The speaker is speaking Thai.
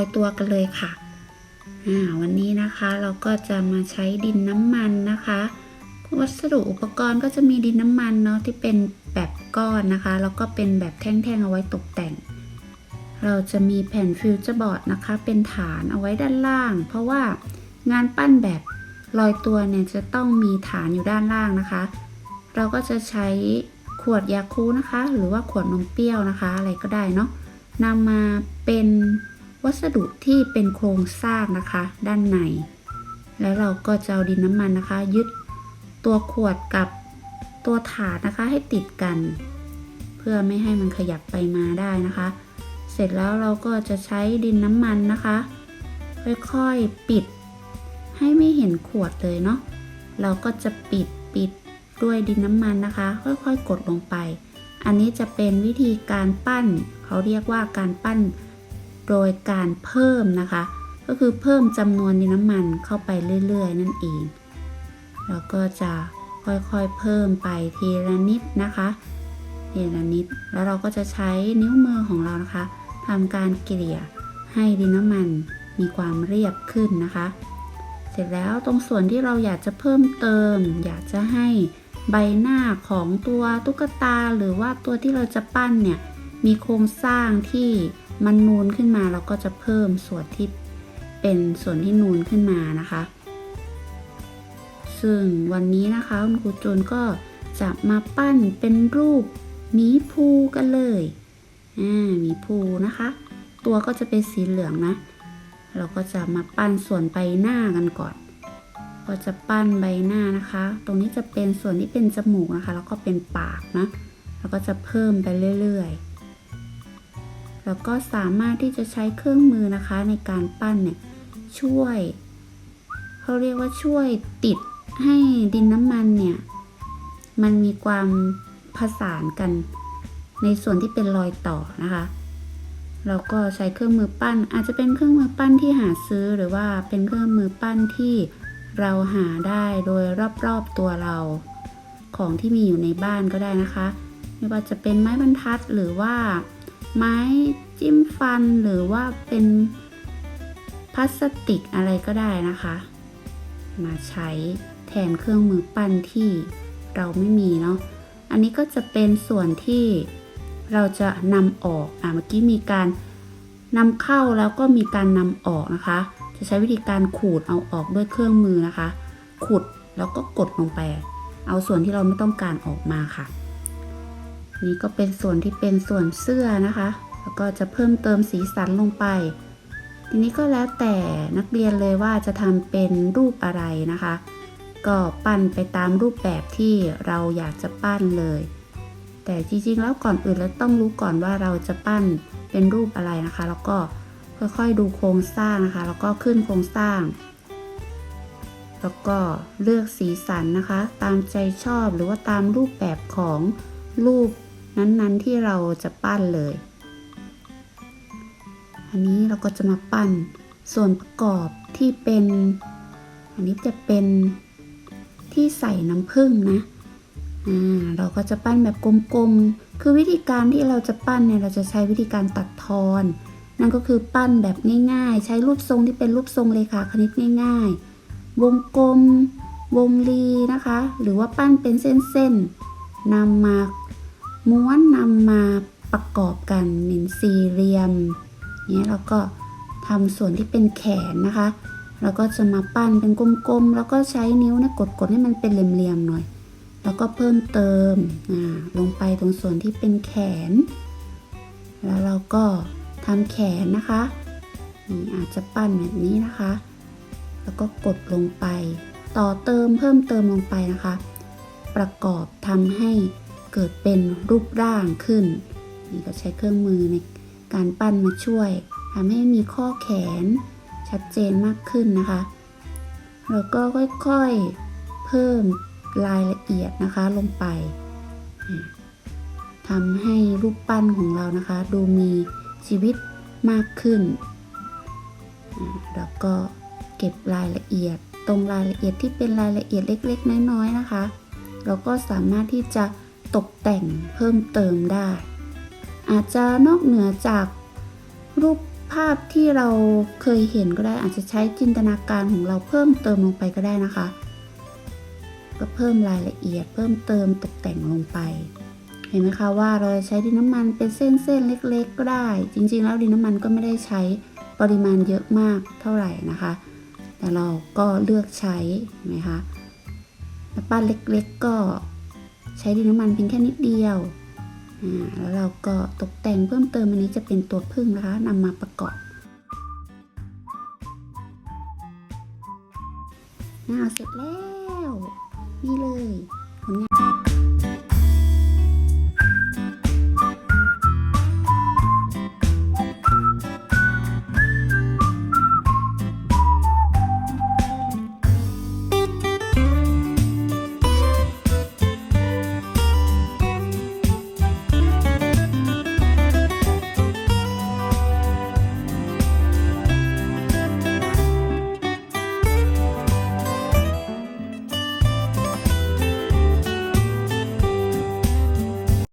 อยตัวกันเลยค่ะวันนี้นะคะเราก็จะมาใช้ดินน้ำมันนะคะ วัสดุอุปกรณ์ก็จะมีดินน้ำมันเนาะที่เป็นแบบก้อนนะคะ แล้วก็เป็นแบบแท่งๆเอาไว้ตกแต่ง เราจะมีแผ่นฟิวเจอร์บอร์ดนะคะ เป็นฐานเอาไว้ด้านล่าง เพราะว่างานปั้นแบบลอยตัวเนี่ยจะต้องมีฐานอยู่ด้านล่างนะคะ เราก็จะใช้ขวดยาคูนะคะ หรือว่าขวดนมเปรี้ยวนะคะ อะไรก็ได้เนาะนำมาเป็น วัสดุที่เป็นโครงสร้างนะคะ ด้านใน แล้วเราก็จะเอาดินน้ำมันนะคะ ยึดตัวขวดกับตัวถาดนะคะให้ติดกัน เพื่อไม่ให้มันขยับไปมาได้นะคะ เสร็จแล้วเราก็จะใช้ดินน้ำมันนะคะ ค่อยๆปิด ให้ไม่เห็นขวดเลยเนาะเราก็จะปิดปิดด้วยดินน้ำมันนะคะ ค่อยๆกดลงไป อันนี้จะเป็นวิธีการปั้น เขาเรียกว่าการปั้น โดยการเพิ่มนะคะ ก็คือเพิ่มจำนวนดินน้ำมันเข้าไปเรื่อย ๆ นั่นเองแล้วก็จะค่อยๆเพิ่มไปทีละนิดนะคะทีละนิด แล้วเราก็จะใช้นิ้วมือของเรานะคะทำการเกลี่ยให้ดินน้ำมันมีความเรียบขึ้นนะคะ เสร็จแล้วตรงส่วนที่เราอยากจะเพิ่มเติม อยากจะให้ใบหน้าของตัวตุ๊กตาหรือว่าตัวที่เราจะปั้นเนี่ยมีโครงสร้างที่ มันนูนขึ้นมาเราก็จะเพิ่มส่วนที่เป็นส่วนที่นูนขึ้นมานะคะ ซึ่งวันนี้นะคะคุณครูจูนก็จะมาปั้นเป็นรูปหมีภูกันเลยอ่าหมีภูนะคะ ตัวก็จะเป็นสีเหลืองนะ เราก็จะมาปั้นส่วนใบหน้ากันก่อน ก็จะปั้นใบหน้านะคะ ตรงนี้จะเป็นส่วนที่เป็นจมูกนะคะ แล้วก็เป็นปากนะ แล้วก็จะเพิ่มไปเรื่อยๆ แล้วก็สามารถที่จะใช้เครื่องมือนะคะในการปั้นเนี่ยช่วยเขาเรียกว่าช่วยติดให้ดินน้ำมันเนี่ยมันมีความผสานกัน ในส่วนที่เป็นรอยต่อนะคะเราก็ใช้เครื่องมือปั้น อาจจะเป็นเครื่องมือปั้นที่หาซื้อหรือว่าเป็นเครื่องมือปั้นที่เราหาได้โดยรอบๆตัวเราของที่มีอยู่ในบ้านก็ได้นะคะ ไม่ว่าจะเป็นไม้บรรทัดหรือว่า ไม้จิ้มฟันหรือว่าเป็นพลาสติกอะไรก็ได้นะคะ มาใช้แทนเครื่องมือปั้นที่เราไม่มีเนาะ อันนี้ก็จะเป็นส่วนที่เราจะนำออก อะเมื่อกี้มีการนำเข้าแล้วก็มีการนำออกนะคะ จะใช้วิธีการขูดเอาออกด้วยเครื่องมือนะคะ ขุดแล้วก็กดลงไป เอาส่วนที่เราไม่ต้องการออกมาค่ะ นี่ก็เป็นส่วนที่เป็นส่วนเสื้อนะคะ แล้วก็จะเพิ่มเติมสีสันลงไป ทีนี้ก็แล้วแต่นักเรียนเลยว่าจะทำเป็นรูปอะไรนะคะ ก็ปั้นไปตามรูปแบบที่เราอยากจะปั้นเลย แต่จริงๆแล้วก่อนอื่นเราต้องรู้ก่อนว่าเราจะปั้นเป็นรูปอะไรนะคะ แล้วก็ค่อยๆดูโครงสร้างนะคะ แล้วก็ขึ้นโครงสร้าง แล้วก็เลือกสีสันนะคะ ตามใจชอบหรือว่าตามรูปแบบของรูป นั้นๆที่เราจะปั้นเลย อันนี้เราก็จะมาปั้นส่วนประกอบที่เป็น อันนี้จะเป็นที่ใส่น้ำผึ้งนะอ่าเราก็จะปั้นแบบกลมๆ คือวิธีการที่เราจะปั้นเนี่ยเราจะใช้วิธีการตัดทอน นั่นก็คือปั้นแบบง่ายๆ ใช้รูปทรงที่เป็นรูปทรงเลขาคณิตง่าย ๆ วงกลม วงรีนะคะ หรือว่าปั้นเป็นเส้นๆนำมา ม้วนนำมาประกอบกันเป็นสี่เหลี่ยมเนี้ยเราก็ทำส่วนที่เป็นแขนนะคะ แล้วก็จะมาปั้นเป็นกลมๆ แล้วก็ใช้นิ้วนะกดๆให้มันเป็นเหลี่ยมๆหน่อย แล้วก็เพิ่มเติมอ่าลงไปตรงส่วนที่เป็นแขน แล้วเราก็ทำแขนนะคะนี่อาจจะปั้นแบบนี้นะคะ แล้วก็กดลงไป ต่อเติมเพิ่มเติมลงไปนะคะ ประกอบทำให้ เกิดเป็นรูปร่างขึ้น นี่ก็ใช้เครื่องมือในการปั้นมาช่วยทำให้มีข้อแขนชัดเจนมากขึ้นนะคะ แล้วก็ค่อยๆเพิ่มรายละเอียดนะคะลงไปทำให้รูปปั้นของเรานะคะ ดูมีชีวิตมากขึ้น แล้วก็เก็บรายละเอียดตรงรายละเอียดที่เป็นรายละเอียดเล็ก ๆ น้อยๆนะคะ เราก็สามารถที่จะ ตกแต่งเพิ่มเติมได้ อาจจะนอกเหนือจากรูปภาพที่เราเคยเห็นก็ได้ อาจจะใช้จินตนาการของเราเพิ่มเติมลงไปก็ได้นะคะ ก็เพิ่มรายละเอียดเพิ่มเติมตกแต่งลงไป เห็นไหมคะว่าเราจะใช้ดินน้ำมันเป็นเส้นๆเล็ก ๆ ก็ได้ จริง ๆ แล้วดินน้ำมันก็ไม่ได้ใช้ปริมาณเยอะมากเท่าไหร่นะคะ แต่เราก็เลือกใช้เห็นไหมคะปั้นเล็กๆก็ ใช้ดินน้ำมันเพียงแค่นิดเดียวแล้วเราก็ตกแต่งเพิ่มเติมอันนี้จะเป็นตัวพึ่งนะคะนำมาประกอบน่าเสร็จแล้ว นี่เลย